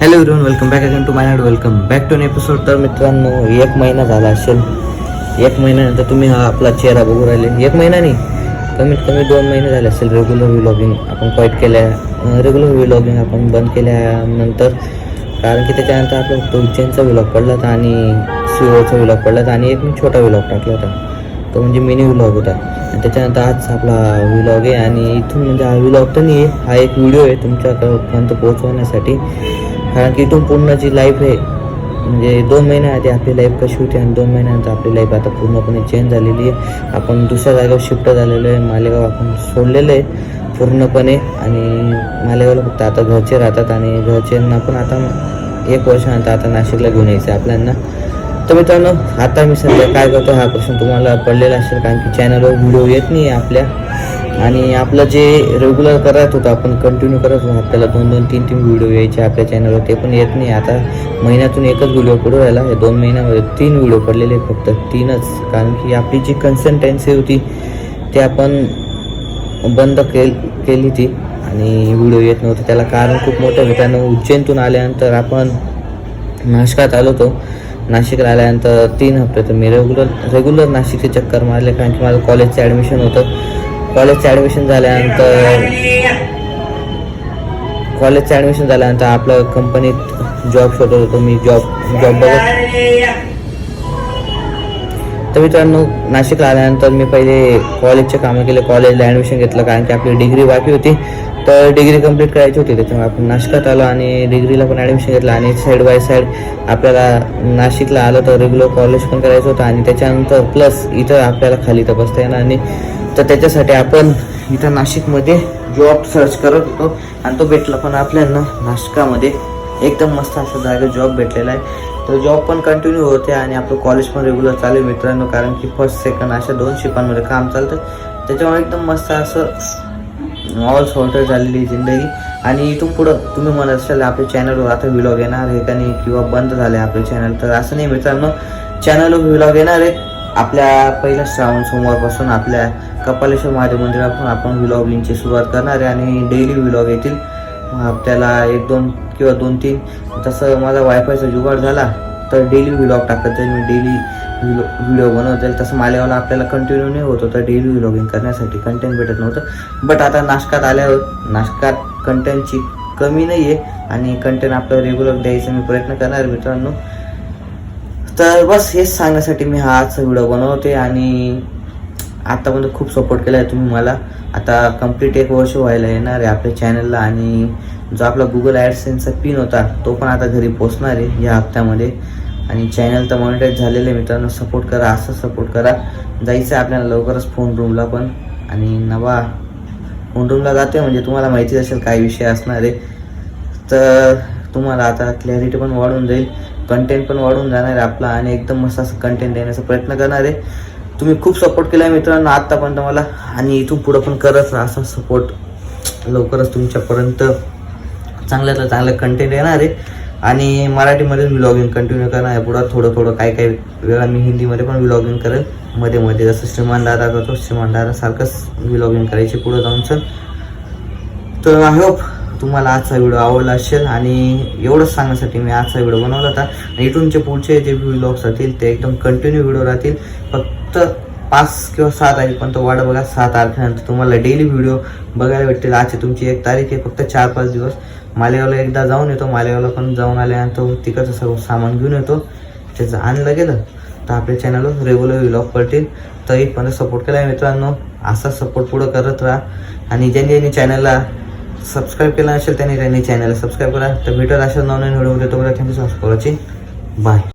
Hello everyone welcome back again to my not welcome back to an episode तर मित्रांनो एक महिना झाला असेल. एक महिन्यानंतर तुम्ही हा आपला चेहरा बघू राहिले. एक महिना नाही. कमीत कमी दोन महिने झाले असेल रेग्युलर व्लॉगिंग आपण क्वाईट केल्या. रेग्युलर व्लॉगिंग आपण बंद केल्यानंतर कारण की त्याच्यानंतर आपला फक्त उज्जैनचा व्लॉग पडला होता आणि सिओचा व्लॉग पडला होता आणि एक मी छोटा व्लॉग टाकला होता. तो म्हणजे मिनी व्लॉग होता. आणि त्याच्यानंतर आज आपला व्लॉग आहे आणि इथून म्हणजे हा व्लॉग तर नाही आहे हा एक व्हिडिओ आहे तुमच्यापर्यंत पोहोचवण्यासाठी. कारण की इथून पूर्ण जी लाईफ आहे म्हणजे दोन महिन्याआधी आपली लाईफ कशी होती आणि दोन महिन्यानंतर आपली लाईफ आता पूर्णपणे चेंज झालेली आहे. आपण दुसऱ्या जागेवर शिफ्ट झालेलो आहे. मालेगाव आपण सोडलेलं आहे पूर्णपणे आणि मालेगावला फक्त आता घरचे राहतात आणि घरच्यांना पण आता एक वर्षानंतर आता नाशिकला घेऊन यायचं आहे आपल्यांना. तर मित्रांनो आता मी सध्या काय करतो हा प्रश्न तुम्हाला पडलेला असेल कारण की चॅनलवर व्हिडिओ येत नाही आहे आपल्या. आणि आपलं जे रेग्युलर करत होतं आपण कंटिन्यू करत होतो त्याला दोन दोन तीन तीन व्हिडिओ यायचे आपल्या चॅनलवर ते पण येत नाही. आता महिन्यातून एकच व्हिडिओ पडू राहिला हे दोन महिन्यामध्ये तीन व्हिडिओ पडलेले आहेत फक्त. तीनच. कारण की आपली जी कन्सिस्टन्सी होती ते आपण बंद केल केली ती आणि व्हिडिओ येत नव्हते. त्याला कारण खूप मोठं मित्रांनो उज्जैनतून आल्यानंतर आपण नाशकात आलो होतो. नाशिकला आल्यानंतर तीन हप्ते तर मी रेग्युलर रेग्युलर नाशिकचे चक्कर मारले. कारण की माझं कॉलेजचं ॲडमिशन होतं. कॉलेजचं ॲडमिशन झाल्यानंतर कॉलेजचं ॲडमिशन झाल्यानंतर आपलं कंपनीत जॉब शोधत होतो. मी जॉब जॉब बघत तर मित्रांनो नाशिकला आल्यानंतर मी पहिले कॉलेजचे कामं केले. कॉलेजला ॲडमिशन घेतलं कारण की आपली डिग्री बाकी होती. तर डिग्री कंप्लीट करायची होती. त्याच्यामुळे आपण नाशिकात आलो आणि डिग्रीला पण ॲडमिशन घेतलं. आणि साईड बाय साईड आपल्याला नाशिकला आलं तर रेग्युलर कॉलेज पण करायचं होतं. आणि त्याच्यानंतर प्लस इथं आपल्याला खाली तपासता बसता येणार आणि तर त्याच्यासाठी आपण इथं नाशिकमध्ये जॉब सर्च करत होतो. आणि तो भेटला पण आपल्याला नाशिकामध्ये. एकदम मस्त असा जागा जॉब भेटलेला आहे. तर जॉब पण कंटिन्यू होते आणि आपलं कॉलेज पण रेग्युलर चालू आहे मित्रांनो. कारण की फर्स्ट सेकंड अशा दोन शिपांमध्ये काम चालतं. त्याच्यामुळे एकदम मस्त असं ऑल सॉर्टेड झालेली जिंदगी. आणि इथून पुढं तुम्ही म्हणत असाल आपल्या चॅनलवर आता व्हिलॉग येणार आहे का नाही किंवा बंद झाले आपले चॅनल तर असं नाही मित्रांनो. चॅनलवर व्हिलॉग येणार आहे. आपल्या पहिल्या श्रावण सोमवारपासून आपल्या कपालेश्वर महादेव मंदिरापासून आपण व्हिलॉगिंगची सुरुवात करणार आहे आणि डेली व्हिलॉग येतील. त्याला एक दोन किंवा दोन तीन तसं माझा वायफायचा जुगाड झाला तर डेली व्हिलॉग टाकत जाईल. मी डेली व्हिडिओ बनवत जाईल. तसं मालेवाला आपल्याला कंटिन्यू नाही होत होतं डेली व्हिलॉगिंग करण्यासाठी. कंटेंट भेटत नव्हतं. बट आता नाशकात आल्यावर नाशकात कंटेंटची कमी नाही आहे आणि कंटेंट आपलं रेग्युलर द्यायचा मी प्रयत्न करणार मित्रांनो. तर बस हेच सांगण्यासाठी मी हा आजचा व्हिडिओ बनवते आणि आतापर्यंत खूप सपोर्ट केला आहे तुम्ही मला. आता कंप्लीट एक वर्ष व्हायला येणार आहे आपल्या चॅनलला आणि जो आपला गुगल ॲडसेन्सचा पिन होता तो पण आता घरी पोचणार आहे या हप्त्यामध्ये. आणि चॅनल तर मॉनिटाईज झालेलं आहे मित्रांनो सपोर्ट करा असं सपोर्ट करा. जायचं आहे आपल्याला लवकरच फोन रूमला पण. आणि नवा फोन रूमला जाते म्हणजे तुम्हाला माहितीच असेल काय विषय असणार आहे. तर तुम्हाला आता क्लॅरिटी पण वाढून जाईल. कंटेंट पण वाढून जाणार आहे आपला आणि एकदम मस्त असं कंटेंट देण्याचा प्रयत्न करणार आहे. तुम्ही खूप सपोर्ट केला आहे मित्रांनो आत्तापर्यंत मला आणि इथून पुढं पण करत राहा असा सपोर्ट लवकरच तुमच्यापर्यंत चांगल्यातलं चांगलं कंटेंट येणार आहे. आणि मराठीमध्ये व्लॉगिंग कंटिन्यू करणार आहे. पुढं थोडं थोडं काही काही वेळा मी हिंदीमध्ये पण व्लॉगिंग करेल. मध्ये मध्ये जसं श्रीमान दादा करतो श्रीमान दादासारखंच व्लॉगिंग करायची पुढं जाऊन सर. तर आय होप तुम्हाला आजचा व्हिडिओ आवडला असेल आणि एवढंच सांगण्यासाठी मी आजचा व्हिडिओ बनवला होता. आणि इथूनचे पुढचे जे व्लॉग्स राहतील ते एकदम कंटिन्यू व्हिडिओ राहतील. फक्त पाच किंवा सात तारीखपर्यंत वाढ बघा सात तारखेनंतर तुम्हाला डेली व्हिडिओ बघायला भेटतील. आजची तुमची एक तारीख आहे फक्त चार पाच दिवस. मालेगावला एकदा जाऊन येतो. मालेगावला पण जाऊन आल्यानंतर तिकडचं सर्व सामान घेऊन येतो. त्याचं आणलं गेलं तर आपल्या चॅनलवर रेग्युलर व्लॉग पडतील. तर इथपर्यंत सपोर्ट केला मित्रांनो. असा सपोर्ट पुढं करत राहा. आणि ज्यांनी ज्यांनी चॅनलला सबस्क्राईब केलं असेल त्यांनी त्यांनी चॅनलला सबस्क्राईब करा. तर भेटत अशा नवीन व्हिडिओमध्ये तोपर्यंत थँक्यू सबस्क्राईब बाय.